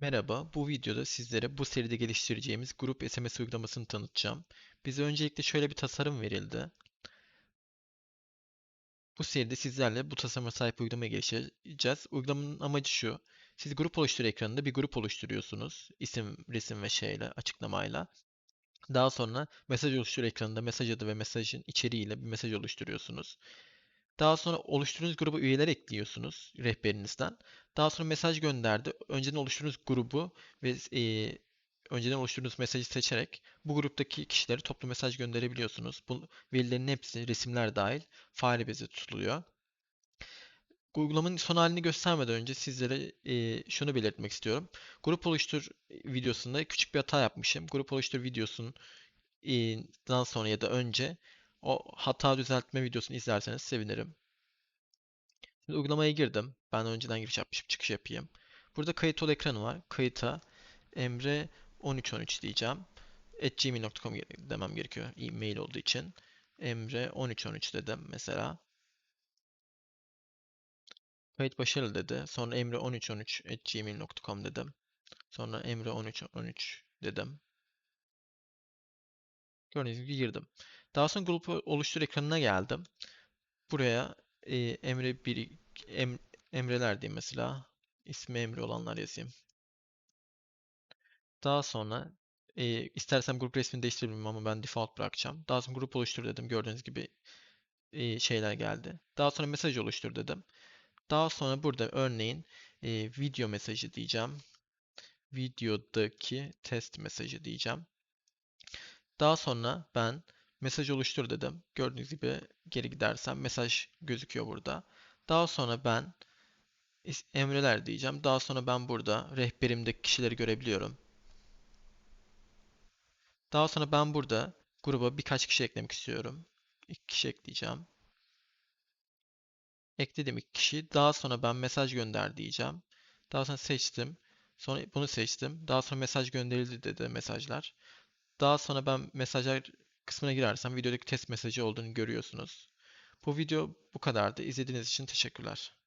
Merhaba, bu videoda sizlere bu seride geliştireceğimiz grup SMS uygulamasını tanıtacağım. Bize öncelikle şöyle bir tasarım verildi. Bu seride sizlerle bu tasarıma sahip uygulamayı geliştireceğiz. Uygulamanın amacı şu. Siz grup oluştur ekranında bir grup oluşturuyorsunuz. İsim, resim ve şeyle, açıklamayla. Daha sonra mesaj oluştur ekranında mesaj adı ve mesajın içeriğiyle bir mesaj oluşturuyorsunuz. Daha sonra oluşturduğunuz gruba üyeler ekliyorsunuz rehberinizden. Daha sonra mesaj gönderdi. Önceden oluşturduğunuz grubu ve e, önceden oluşturduğunuz mesajı seçerek bu gruptaki kişileri toplu mesaj gönderebiliyorsunuz. Bu verilerin hepsi resimler dahil fare bezi tutuluyor. Uygulamanın son halini göstermeden önce sizlere e, şunu belirtmek istiyorum. Grup oluştur videosunda küçük bir hata yapmışım. Grup oluştur videosundan sonra ya da önce o hata düzeltme videosunu izlerseniz sevinirim. Şimdi uygulamaya girdim. Ben önceden giriş yapmışım. Çıkış yapayım. Burada kayıt ol ekranı var. Kayıta Emre 1313 diyeceğim. at gmail.com demem gerekiyor. E-mail olduğu için. Emre 1313 dedim mesela. Kayıt başarılı dedi. Sonra Emre 1313 at gmail.com dedim. Sonra Emre 1313 dedim. Gördüğünüz gibi girdim. Daha sonra grup oluştur ekranına geldim. Buraya e, Emre bir em, Emreler diyeyim mesela. İsmi Emre olanlar yazayım. Daha sonra e, istersem grup resmini değiştirebilirim ama ben default bırakacağım. Daha sonra grup oluştur dedim. Gördüğünüz gibi e, şeyler geldi. Daha sonra mesaj oluştur dedim. Daha sonra burada örneğin e, video mesajı diyeceğim. Videodaki test mesajı diyeceğim. Daha sonra ben mesaj oluştur dedim. Gördüğünüz gibi geri gidersem mesaj gözüküyor burada. Daha sonra ben emreler diyeceğim. Daha sonra ben burada rehberimdeki kişileri görebiliyorum. Daha sonra ben burada gruba birkaç kişi eklemek istiyorum. İki kişi ekleyeceğim. Ekledim iki kişi. Daha sonra ben mesaj gönder diyeceğim. Daha sonra seçtim. Sonra bunu seçtim. Daha sonra mesaj gönderildi dedi mesajlar. Daha sonra ben mesajlar kısmına girersem videodaki test mesajı olduğunu görüyorsunuz. Bu video bu kadardı. İzlediğiniz için teşekkürler.